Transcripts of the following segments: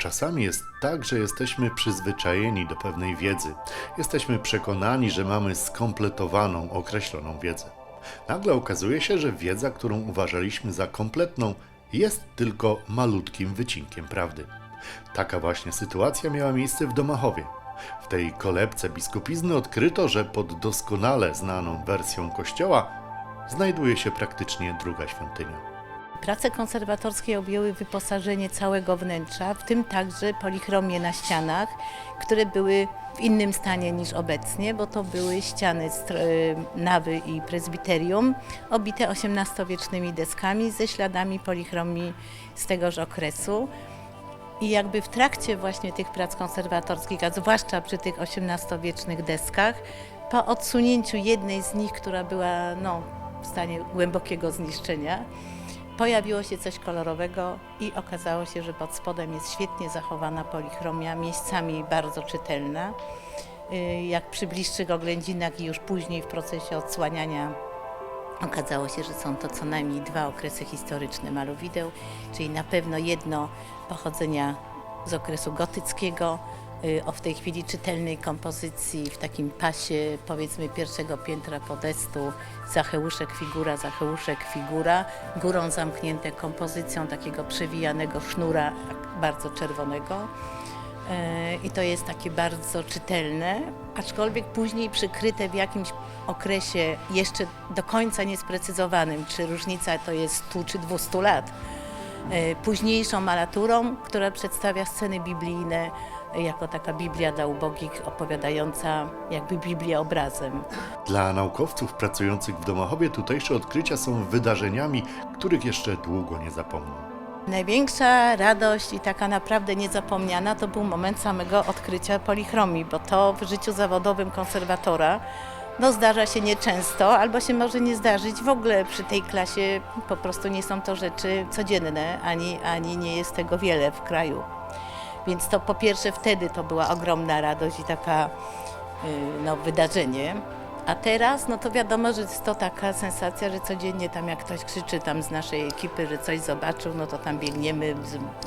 Czasami jest tak, że jesteśmy przyzwyczajeni do pewnej wiedzy. Jesteśmy przekonani, że mamy skompletowaną, określoną wiedzę. Nagle okazuje się, że wiedza, którą uważaliśmy za kompletną, jest tylko malutkim wycinkiem prawdy. Taka właśnie sytuacja miała miejsce w Domachowie. W tej kolebce biskupizny odkryto, że pod doskonale znaną wersją kościoła znajduje się praktycznie druga świątynia. Prace konserwatorskie objęły wyposażenie całego wnętrza, w tym także polichromie na ścianach, które były w innym stanie niż obecnie, bo to były ściany e, nawy i prezbiterium obite XVIII-wiecznymi deskami ze śladami polichromii z tegoż okresu. I jakby w trakcie właśnie tych prac konserwatorskich, a zwłaszcza przy tych XVIII-wiecznych deskach, po odsunięciu jednej z nich, która była no, w stanie głębokiego zniszczenia, pojawiło się coś kolorowego i okazało się, że pod spodem jest świetnie zachowana polichromia, miejscami bardzo czytelna. Y, Jak przy bliższych oględzinach i już później w procesie odsłaniania Okazało się, że są to co najmniej dwa okresy historyczne maluwideł, czyli na pewno jedno pochodzenia z okresu gotyckiego, o w tej chwili czytelnej kompozycji w takim pasie powiedzmy pierwszego piętra podestu Zacheuszek figura, Zacheuszek figura, górą zamknięte kompozycją takiego przewijanego sznura bardzo czerwonego. E, I to jest takie bardzo czytelne, aczkolwiek później przykryte w jakimś okresie jeszcze do końca niesprecyzowanym, czy różnica to jest 100 czy 200 lat. E, Późniejszą malaturą, która przedstawia sceny biblijne jako taka Biblia dla ubogich, opowiadająca jakby Biblię obrazem. Dla naukowców pracujących w Domachowie tutejsze odkrycia są wydarzeniami, których jeszcze długo nie zapomną. Największa radość i taka naprawdę niezapomniana to był moment samego odkrycia polichromii, bo to w życiu zawodowym konserwatora no, zdarza się nieczęsto, albo się może nie zdarzyć w ogóle przy tej klasie. Po prostu nie są to rzeczy codzienne, ani, ani nie jest tego wiele w kraju. Więc to po pierwsze wtedy to była ogromna radość i taka y, no, wydarzenie. A teraz, no to wiadomo, że jest to taka sensacja, że codziennie tam jak ktoś krzyczy tam z naszej ekipy, że coś zobaczył, no to tam biegniemy,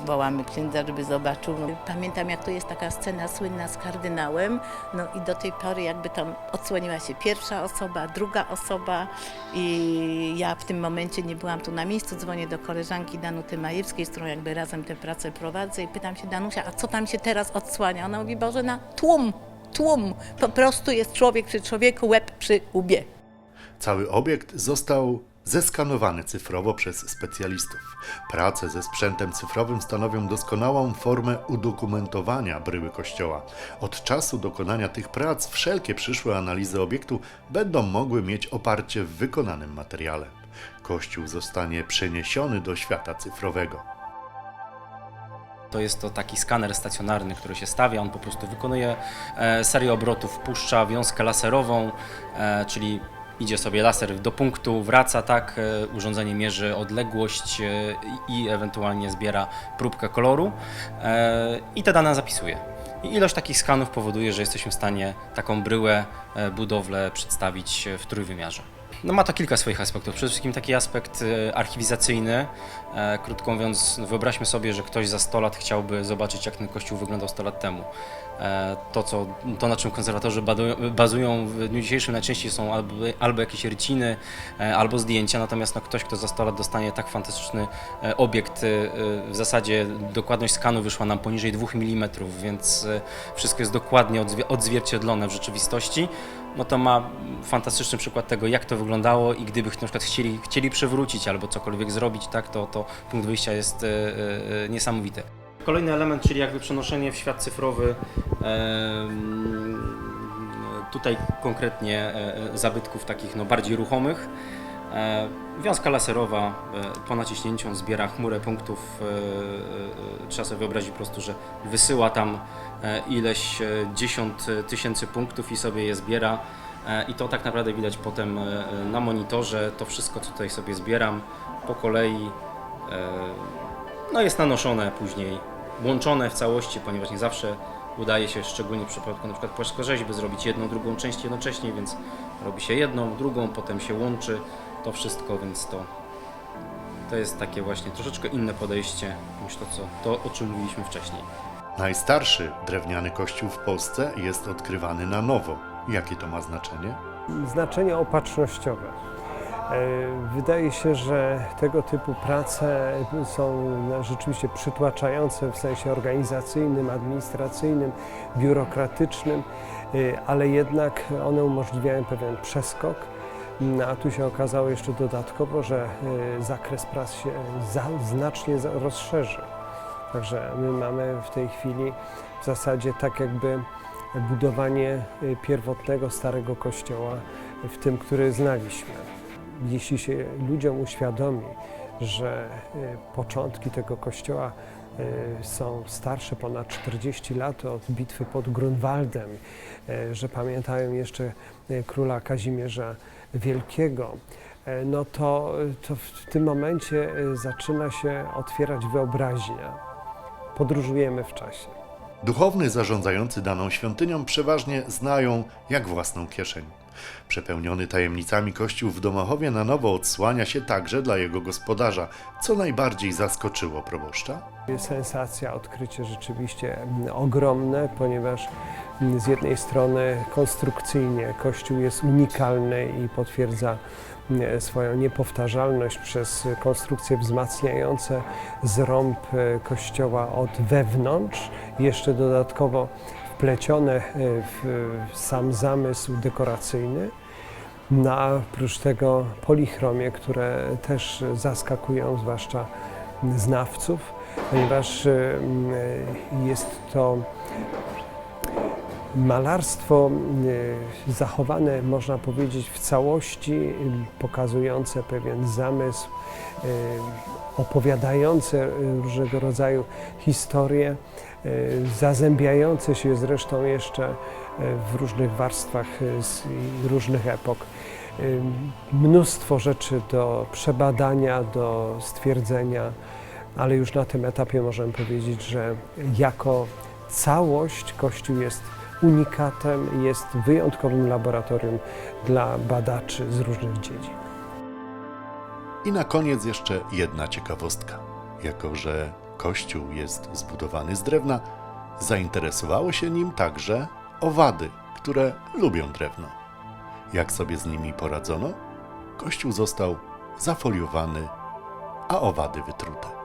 wołamy księdza, żeby zobaczył. No, pamiętam jak to jest taka scena słynna z kardynałem, no i do tej pory jakby tam odsłoniła się pierwsza osoba, druga osoba i ja w tym momencie nie byłam tu na miejscu, dzwonię do koleżanki Danuty Majewskiej, z którą jakby razem tę pracę prowadzę i pytam się Danusia, a co tam się teraz odsłania? Ona mówi, Boże, na tłum, tłum, po prostu jest człowiek przy człowieku, łeb przy łbie. Cały obiekt został zeskanowany cyfrowo przez specjalistów. Prace ze sprzętem cyfrowym stanowią doskonałą formę udokumentowania bryły kościoła. Od czasu dokonania tych prac wszelkie przyszłe analizy obiektu będą mogły mieć oparcie w wykonanym materiale. Kościół zostanie przeniesiony do świata cyfrowego. To jest to taki skaner stacjonarny, który się stawia. On po prostu wykonuje e, serię obrotów, puszcza wiązkę laserową, e, czyli idzie sobie laser do punktu, wraca tak, e, urządzenie mierzy odległość i ewentualnie zbiera próbkę koloru i te dane zapisuje. I ilość takich skanów powoduje, że jesteśmy w stanie taką bryłę, budowlę przedstawić w trójwymiarze. No ma to kilka swoich aspektów. Przede wszystkim taki aspekt e, archiwizacyjny. E, Krótko mówiąc, wyobraźmy sobie, że ktoś za 100 lat chciałby zobaczyć, jak ten kościół wyglądał 100 lat temu. E, To, co, to na czym konserwatorzy bazują w dniu dzisiejszym najczęściej są albo, albo jakieś ryciny, albo zdjęcia, natomiast no, ktoś, kto za 100 lat dostanie tak fantastyczny obiekt, w zasadzie dokładność skanu wyszła nam poniżej 2 mm, więc wszystko jest dokładnie odzwie- odzwierciedlone w rzeczywistości no to ma fantastyczny przykład tego, jak to wyglądało i gdyby na przykład chcieli, chcieli przywrócić albo cokolwiek zrobić, tak, to, to punkt wyjścia jest e, e, niesamowity. Kolejny element, czyli jakby przenoszenie w świat cyfrowy tutaj konkretnie e, zabytków takich no, bardziej ruchomych. E, Wiązka laserowa e, po naciśnięciu zbiera chmurę punktów. e, Trzeba sobie wyobrazić po prostu, że wysyła tam ileś dziesiąt tysięcy punktów i sobie je zbiera. I to tak naprawdę widać potem na monitorze. To wszystko, co tutaj sobie zbieram po kolei, no jest nanoszone później, łączone w całości, ponieważ nie zawsze udaje się, szczególnie w przypadku przykład płaskorzeźby, zrobić jedną, drugą część jednocześnie, więc robi się jedną, drugą, potem się łączy to wszystko, więc to To jest takie właśnie troszeczkę inne podejście niż to, co, to o czym mówiliśmy wcześniej. Najstarszy drewniany kościół w Polsce jest odkrywany na nowo. Jakie to ma znaczenie? Znaczenie opatrznościowe. E, Wydaje się, że tego typu prace są rzeczywiście przytłaczające w sensie organizacyjnym, administracyjnym, biurokratycznym, e, ale jednak one umożliwiają pewien przeskok. No, A tu się okazało jeszcze dodatkowo, że e, zakres prac się za, znacznie rozszerzył. Także my mamy w tej chwili w zasadzie tak jakby budowanie y, pierwotnego starego kościoła w tym, który znaliśmy. Jeśli się ludziom uświadomi, że y, początki tego kościoła y, są starsze ponad 40 lat od bitwy pod Grunwaldem, y, że pamiętają jeszcze y, króla Kazimierza Wielkiego, no to, to w tym momencie zaczyna się otwierać wyobraźnia. Podróżujemy w czasie. Duchowny zarządzający daną świątynią przeważnie znają jak własną kieszeń. Przepełniony tajemnicami kościół w Domachowie na nowo odsłania się także dla jego gospodarza, co najbardziej zaskoczyło proboszcza. Sensacja, odkrycie rzeczywiście mm, ogromne, ponieważ mm, z jednej strony konstrukcyjnie Kościół jest unikalny i potwierdza mm, swoją niepowtarzalność przez konstrukcje wzmacniające zrąb e, Kościoła od wewnątrz, jeszcze dodatkowo wplecione e, w sam zamysł dekoracyjny. No a oprócz tego polichromie, które też zaskakują, zwłaszcza znawców, ponieważ y, jest to malarstwo y, zachowane, można powiedzieć, w całości, pokazujące pewien zamysł, opowiadające różnego rodzaju historie, zazębiające się zresztą jeszcze y, w różnych warstwach y, z różnych epok. Mnóstwo rzeczy do przebadania, do stwierdzenia, ale już na tym etapie możemy powiedzieć, że jako całość Kościół jest unikatem, jest wyjątkowym laboratorium dla badaczy z różnych dziedzin. I na koniec jeszcze jedna ciekawostka. Jako, że kościół jest zbudowany z drewna, zainteresowały się nim także owady, które lubią drewno. Jak sobie z nimi poradzono? Kościół został zafoliowany, a owady wytrute.